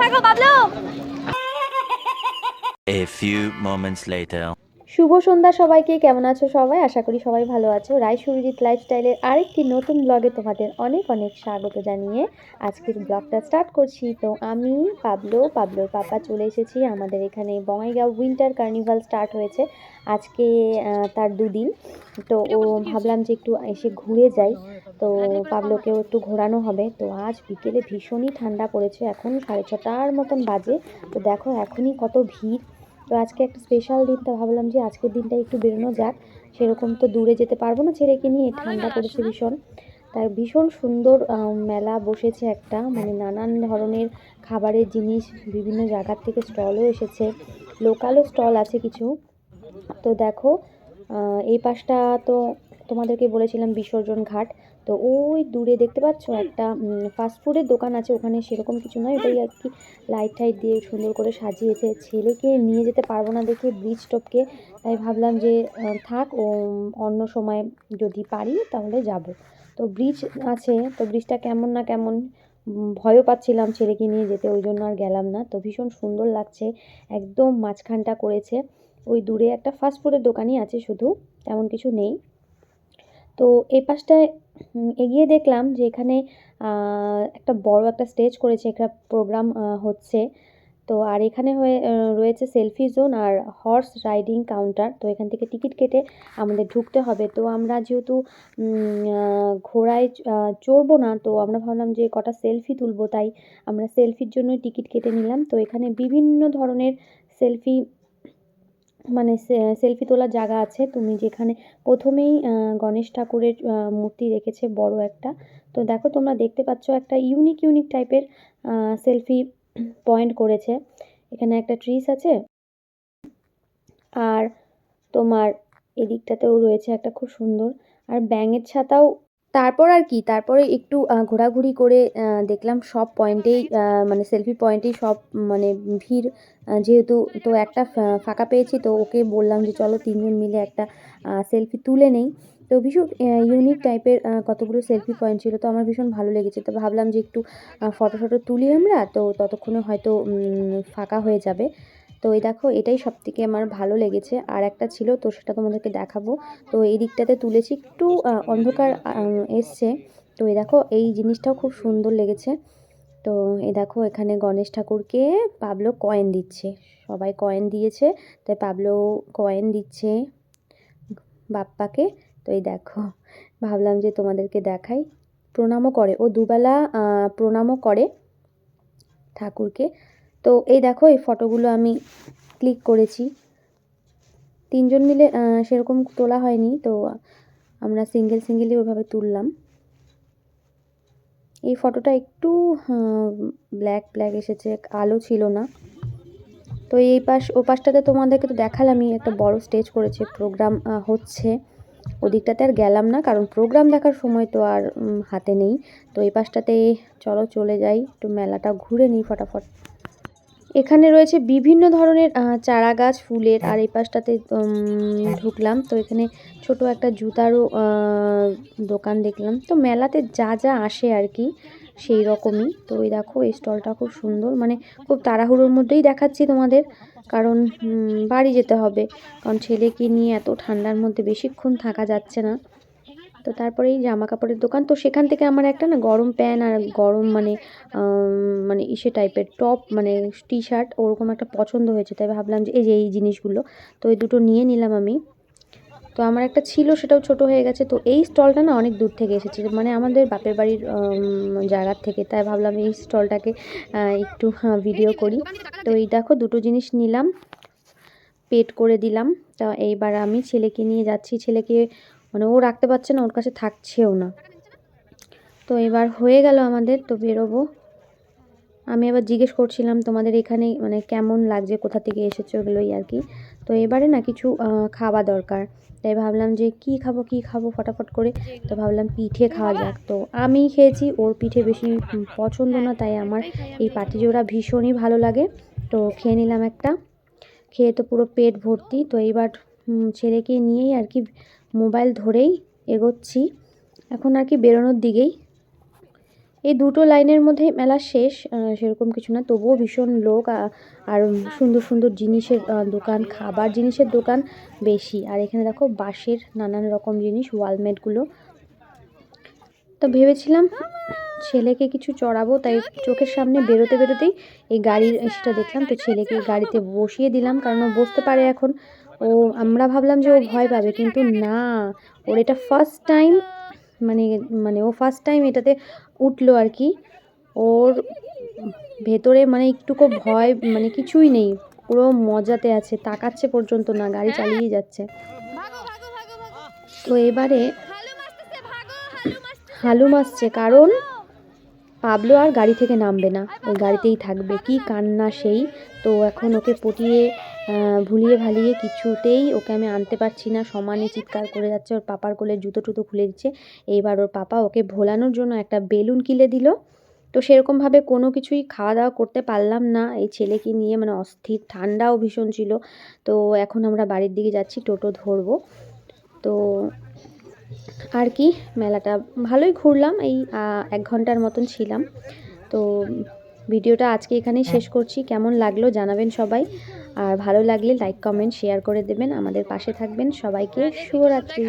ভাগো A few moments later. শুভ সন্ধ্যা সবাইকে কেমন আছো সবাই? আশা করি সবাই ভালো আছো। রায় সুরজিৎ লাইফস্টাইলের আরেকটি নতুন ব্লগে তোমাদের অনেক অনেক স্বাগত জানিয়ে আজকের ব্লগটা স্টার্ট করছি। তো আমি পাবলো পাবলোর পাপা চলে এসেছি। আমাদের এখানে বঙাইগাঁও উইন্টার কার্নিভাল স্টার্ট হয়েছে আজকে তার দুদিন। তো ও ভাবলাম যে একটু এসে ঘুরে যাই। তো পাবলোকেও একটু ঘোরানো হবে। তো আজ বিকেলে ভীষণই ঠান্ডা পড়েছে। এখন সাড়ে ছটার মতন বাজে। তো দেখো এখনই কত ভিড়। তো আজকে একটা স্পেশাল দিন তো ভাবলাম যে আজকের দিনটা একটু বেরোনো যাক। সেরকম তো দূরে যেতে পারব না ছেলেকে নিয়ে ঠান্ডা পড়েছে ভীষণ। তাই ভীষণ সুন্দর মেলা বসেছে একটা। মানে নানান ধরনের খাবারের জিনিস বিভিন্ন জায়গার থেকে স্টলও এসেছে। লোকালও স্টল আছে কিছু। তো দেখো এই পাশটা তো তোমাদেরকে বলেছিলাম বিসর্জন ঘাট। তো ওই দূরে দেখতে পাচ্ছ একটা ফাস্টফুডের দোকান আছে, ওখানে সেরকম কিছু নয়। ওটাই আর কি লাইট টাইট দিয়ে সুন্দর করে সাজিয়েছে। ছেলেকে নিয়ে যেতে পারব না দেখে ব্রিজ টপকে তাই ভাবলাম যে থাক, ও, অন্য সময় যদি পারি তাহলে যাব। তো ব্রিজ আছে, তো ব্রিজটা কেমন না কেমন ভয়ও পাচ্ছিলাম ছেলেকে নিয়ে যেতে, ওই জন্য আর গেলাম না। তো ভীষণ সুন্দর লাগছে, একদম মাঝখানটা করেছে। ওই দূরে একটা ফাস্টফুডের দোকানই আছে শুধু, তেমন কিছু নেই। তো এই পাশটায় এগিয়ে দেখলাম যে এখানে একটা বড় একটা স্টেজ করেছে, একটা প্রোগ্রাম হচ্ছে। তো আর এখানে হয়ে রয়েছে সেলফি জোন আর হর্স রাইডিং কাউন্টার। তো এখান থেকে টিকিট কেটে আমাদের ঢুকতে হবে। তো আমরা যেহেতু ঘোড়ায় চড়বো না, তো আমরা ভাবলাম যে কটা সেলফি তুলবো। তাই আমরা সেলফির জন্যই টিকিট কেটে নিলাম। তো এখানে বিভিন্ন ধরনের সেলফি মানে সেলফি তোলার জায়গা আছে। তুমি যেখানে প্রথমেই গণেশ ঠাকুরের মূর্তি রেখেছে বড় একটা। তো দেখো তোমরা দেখতে পাচ্ছ একটা ইউনিক ইউনিক টাইপের সেলফি পয়েন্ট করেছে। এখানে একটা ট্রিস আছে। আর তোমার এদিকটাতেও রয়েছে একটা খুব সুন্দর। আর ব্যাঙের ছাতাও তারপর আর কি, তারপরে একটু ঘোরাঘুরি করে দেখলাম সব পয়েন্টেই মানে সেলফি পয়েন্টেই সব মানে ভিড় যেহেতু তো একটা ফাঁকা পেয়েছি তো ওকে বললাম যে চলো তিনজন মিলে একটা সেলফি তুলে নেই। তো ভীষণ ইউনিক টাইপের কতগুলো সেলফি পয়েন্ট ছিল তো আমার ভীষণ ভালো লেগেছে। তো ভাবলাম যে একটু ফটো ফটো তুলি আমরা, তো ততক্ষণে হয়তো ফাঁকা হয়ে যাবে। তো এই দেখো, এটাই সব থেকে আমার ভালো লেগেছে। আর একটা ছিল, তো সেটা তোমাদেরকে দেখাবো। তো এই দিকটাতে তুলেছি, একটু অন্ধকার এসছে। তো এই দেখো, এই জিনিসটাও খুব সুন্দর লেগেছে। তো এই দেখো, এখানে গণেশ ঠাকুরকে পাবলো কয়েন দিচ্ছে। সবাই কয়েন দিয়েছে, তাই পাবলো কয়েন দিচ্ছে বাপ্পাকে। তো এই দেখো, ভাবলাম যে তোমাদেরকে দেখাই। প্রণামও করে। ও দুবেলা প্রণামও করে ঠাকুরকে। তো এই দেখো, এই ফটোগুলো আমি ক্লিক করেছি। তিনজন মিলে সেরকম তোলা হয়নি, তো আমরা সিঙ্গেল সিঙ্গেলই ওইভাবে তুললাম। এই ফটোটা একটু ব্ল্যাক ব্ল্যাক এসেছে আলো ছিল না। তো এই পাশ, ও পাশটাতে তোমাদেরকে তো দেখালামই, একটা বড় স্টেজ করেছে প্রোগ্রাম হচ্ছে। ওদিকটাতে আর গেলাম না, কারণ প্রোগ্রাম দেখার সময় তো আর হাতে নেই। তো এই পাশটাতে চলো চলে যাই, একটু মেলাটা ঘুরে নিই ফটাফট। এখানে রয়েছে বিভিন্ন ধরনের চারা গাছ ফুলের, আর এই পাশটাতে ঢুকলাম। তো এখানে ছোট একটা জুতারও দোকান দেখলাম। তো মেলাতে যা যা আসে আর কি, সেই রকমই। তো এই দেখো, এই স্টলটা খুব সুন্দর। মানে খুব তাড়াহুড়োর মধ্যেই দেখাচ্ছি তোমাদের, কারণ বাড়ি যেতে হবে। কারণ ছেলেকে নিয়ে এত ঠান্ডার মধ্যে বেশিক্ষণ থাকা যাচ্ছে না। তো তারপরে এই জামা কাপড়ের দোকান, তো সেখান থেকে আমার একটা না গরম প্যান্ট আর গরম মানে মানে ইসে টাইপের টপ মানে টি শার্ট ওরকম একটা পছন্দ হয়েছে। তাই ভাবলাম যে এই যে এই জিনিসগুলো, তো এই দুটো নিয়ে নিলাম আমি। তো আমার একটা ছিল, সেটাও ছোট হয়ে গেছে। তো এই স্টলটা না অনেক দূর থেকে এসেছে। মানে আমাদের বাপের বাড়ির জায়গার থেকে। তাই ভাবলাম এই স্টলটাকে একটু ভিডিও করি। তো এই দেখো দুটো জিনিস নিলাম পেড করে দিলাম। তা এইবার আমি ছেলেকে নিয়ে যাচ্ছি। ছেলেকে মানে ও রাখতে পারছে না, ওর কাছে থাকছেও না। তো এবার হয়ে গেল আমাদের, তো বেরোবো। আমি আবার জিজ্ঞেস করছিলাম তোমাদের এখানে মানে কেমন লাগছে, কোথা থেকে এসেছ ওগুলোই আর কি। তো এবারে না কিছু খাওয়া দরকার। তাই ভাবলাম যে কি খাব কি খাব ফটাফট করে। তো ভাবলাম পিঠে খাওয়া যাক। তো আমি খেয়েছি, ওর পিঠে বেশি পছন্দ না, তাই আমার এই পাটিজোড়া ভীষণই ভালো লাগে। তো খেয়ে নিলাম একটা। খেয়ে তো পুরো পেট ভর্তি। তো এইবার ছেলেকে নিয়েই আর কি মোবাইল ধরেই এগোচ্ছি। এখন আর কি বেরোনোর দিকেই। এই দুটো লাইনের মধ্যেই মেলা শেষ সেরকম কিছু না। তবুও ভীষণ লোক আর সুন্দর সুন্দর জিনিসের দোকান, খাবার জিনিসের দোকান বেশি। আর এখানে দেখো বাঁশের নানান রকম জিনিস ওয়ালমেটগুলো তো ভেবেছিলাম ছেলেকে কিছু চড়াবো, তাই চোখের সামনে বেরোতে বেরোতেই এই গাড়ির সেটা দেখলাম, তো ছেলেকে গাড়িতে বসিয়ে দিলাম, কারণ বসতে পারে এখন। ও আমরা ভাবলাম যে ও ভয় পাবে কিন্তু না। ওর এটা ফার্স্ট টাইম মানে মানে ও ফার্স্ট টাইম এটাতে উঠল আর কি। ওর ভেতরে মানে একটুকু ভয় মানে কিছুই নেই। পুরো মজাতে আছে তাকাচ্ছে পর্যন্ত না গাড়ি চালিয়ে যাচ্ছে। তো এবারে হালুম আসছে কারণ পাবলো আর গাড়ি থেকে নামবে না। ওই গাড়িতেই থাকবে। কি কান্না সেই? তো এখন ওকে পটিয়ে ভুলিয়ে ভালিয়ে কিছুতেই ওকে আমি আনতে পারছি না। সমানে চিৎকার করে যাচ্ছে। ওর পাপার কোলে জুতো টুতো খুলে দিচ্ছে। এইবার ওর পাপা ওকে ভোলানোর জন্য একটা বেলুন কিনে দিল। তো সেরকমভাবে কোনো কিছুই খাওয়া দাওয়া করতে পারলাম না। এই ছেলেকে নিয়ে মানে অস্থির, ঠান্ডাও ভীষণ ছিল। তো এখন আমরা বাড়ির দিকে যাচ্ছি, টোটো ধরবো। তো আর কি, মেলাটা ভালোই ঘুরলাম, এই এক ঘণ্টার মতন ছিলাম। তো ভিডিওটা আজকে এখানেই শেষ করছি, কেমন লাগল জানাবেন সবাই। আর ভালো লাগলে লাইক, কমেন্ট, শেয়ার করে দেবেন, আমাদের পাশে থাকবেন সবাইকে, শুভরাত্রি।